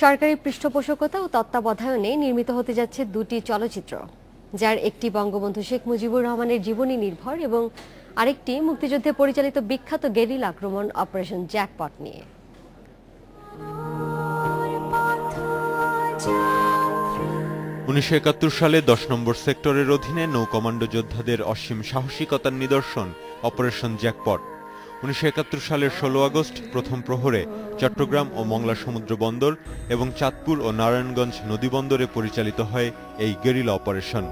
সরকারি পৃষ্ঠপোষকতা ও তত্ত্বাবধায়নে নির্মিত হতে যাচ্ছে দুটি চলচ্চিত্র, যার একটি বঙ্গবন্ধু শেখ মুজিবুর রহমানের জীবনী নির্ভর এবং আরেকটি মুক্তিযুদ্ধে পরিচালিত বিখ্যাত গেরিল আক্রমণ অপারেশন জ্যাকপট নিয়ে। উনিশশো একাত্তর সালে দশ নম্বর সেক্টরের অধীনে নৌ কমান্ডো যোদ্ধাদের অসীম সাহসিকতার নিদর্শন অপারেশন জ্যাকপট। উনিশশো একাত্তর সালের ষোলো আগস্ট প্রথম প্রহরে চট্টগ্রাম ও মংলা সমুদ্র বন্দর এবং চাঁদপুর ও নারায়ণগঞ্জ নদীবন্দরে পরিচালিত হয় এই গেরিলা অপারেশন।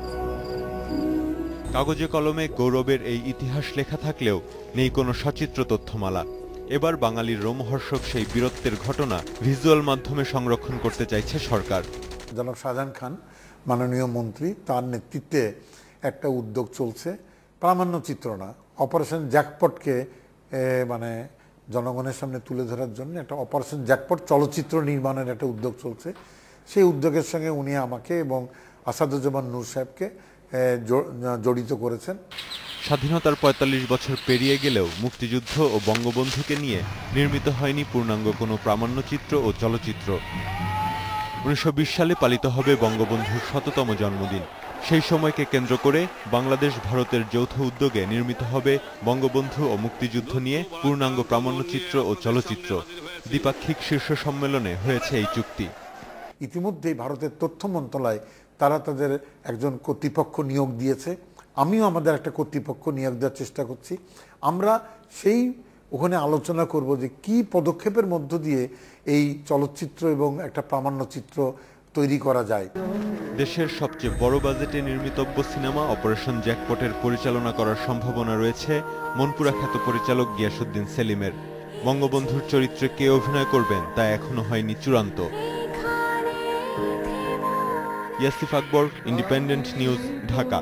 কাগজে কলমে গৌরবের এই ইতিহাস লেখা থাকলেও নেই কোনো সচিত্র তথ্যমালা। এবার বাঙালির রোমহর্ষক সেই বীরত্বের ঘটনা ভিজুয়াল মাধ্যমে সংরক্ষণ করতে চাইছে সরকার। জনাব শাহজাহান খান, মাননীয় মন্ত্রী, তার নেতৃত্বে একটা উদ্যোগ চলছে। প্রামাণ্য চিত্র না অপারেশন জ্যাকপটকে মানে জনগণের সামনে তুলে ধরার জন্য একটা অপারেশন জ্যাকপট চলচ্চিত্র নির্মাণের একটা উদ্যোগ চলছে। সেই উদ্যোগের সঙ্গে উনি আমাকে এবং আসাদুজ্জামান নূর সাহেবকে জড়িত করেছেন। স্বাধীনতার ৪৫ বছর পেরিয়ে গেলেও মুক্তিযুদ্ধ ও বঙ্গবন্ধুকে নিয়ে নির্মিত হয়নি পূর্ণাঙ্গ কোনো প্রামাণ্যচিত্র ও চলচ্চিত্র। উনিশশো বিশ সালে পালিত হবে বঙ্গবন্ধুর শততম জন্মদিন। সেই সময়কে কেন্দ্র করে বাংলাদেশ ভারতের যৌথ উদ্যোগে নির্মিত হবে বঙ্গবন্ধু ও মুক্তিযুদ্ধ নিয়ে পূর্ণাঙ্গ প্রামাণ্যচিত্র ও চলচ্চিত্র। দ্বিপাক্ষিক শীর্ষ সম্মেলনে হয়েছে এই চুক্তি। ইতিমধ্যেই ভারতের তথ্য মন্ত্রণালয়, তারা তাদের একজন কর্তৃপক্ষ নিয়োগ দিয়েছে। আমিও আমাদের একটা কর্তৃপক্ষ নিয়োগ দেওয়ার চেষ্টা করছি। আমরা সেই ওখানে আলোচনা করব যে কি পদক্ষেপের মধ্য দিয়ে এই চলচ্চিত্র এবং একটা প্রামাণ্যচিত্র তৈরি করা যায়। দেশের সবচেয়ে বড় বাজেটে নির্মিতব্য সিনেমা অপারেশন জ্যাকপটের পরিচালনা করার সম্ভাবনা রয়েছে মনপুরা খ্যাত পরিচালক গিয়াসুদ্দিন সেলিমের। বঙ্গবন্ধুর চরিত্রে কে অভিনয় করবেন তা এখনও হয়নি চূড়ান্ত। Yasif Akbar independent news Dhaka.